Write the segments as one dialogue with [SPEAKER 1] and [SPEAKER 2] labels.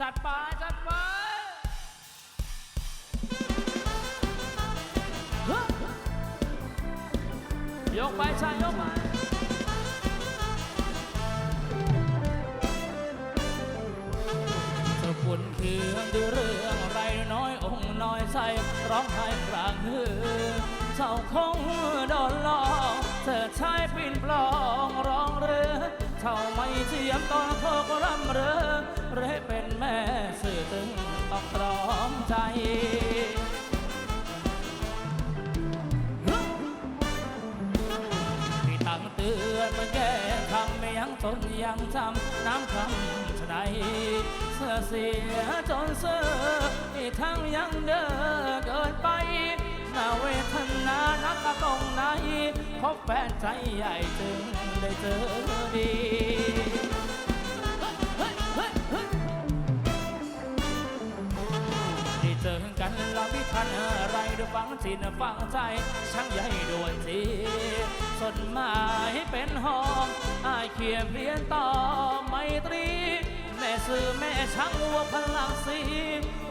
[SPEAKER 1] จัดไปจัดไปยกไปชายยกไปเจ้าคุณเคืองดูเรื่องไรน้อยองค์น้อยใจร้องไห้กลางฮือเจ้าคงโดนหลอกเธอใช้ปินปลองร้องเรือเท่าไม่เจียมตอนโทกรำเรือ เรเป็นแม่สื่อตึงต้องตรอมใจที่ตั้งเตือนมันแก้คำไม่ยังตนยังจำน้ำคำชะไหนเสื้อเสียจนเสื้อที่ทั้งยังเด้อเกินไปนาเวทนานักกะตรงไหนพบแฟนใจใหญ่จึงได้เจอดี เจอกันแล้วไม่ทันอะไรดูฟังจิตฟังใจช่างใหญ่ด่วนจีสนหมายเป็นห้องอายเขียนเรียนต่อไมตรีแม่ซื้อแม่ช่างวัวพลังสี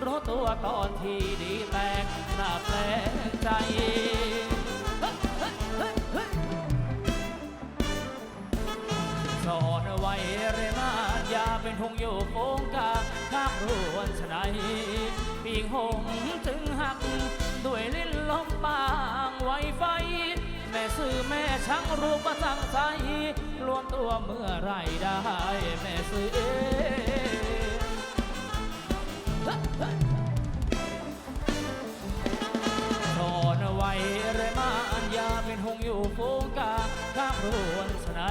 [SPEAKER 1] รู้ตัวตอนที่ดีแตกหน้าแปลกใจสอนไว้เรมาอ ยาเป็นหงอยู่โกงกาข้างรวนชะไหนปีกหงจึงหัก ด้วยลิ้นลมปางไวไฟ แม่ซื้อแม่ช่างรูปประจังใจรวมตัวเมื่อไรได้ แม่ซื้อเองสอนไว้เรมาอย่าเป็นหงอยู่โกงกาข้างรวนชะไหน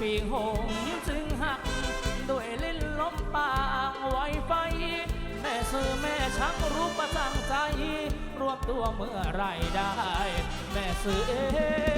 [SPEAKER 1] ปีกหงจึง รวมตัวเมื่อไรได้ แม่ซื้อเอง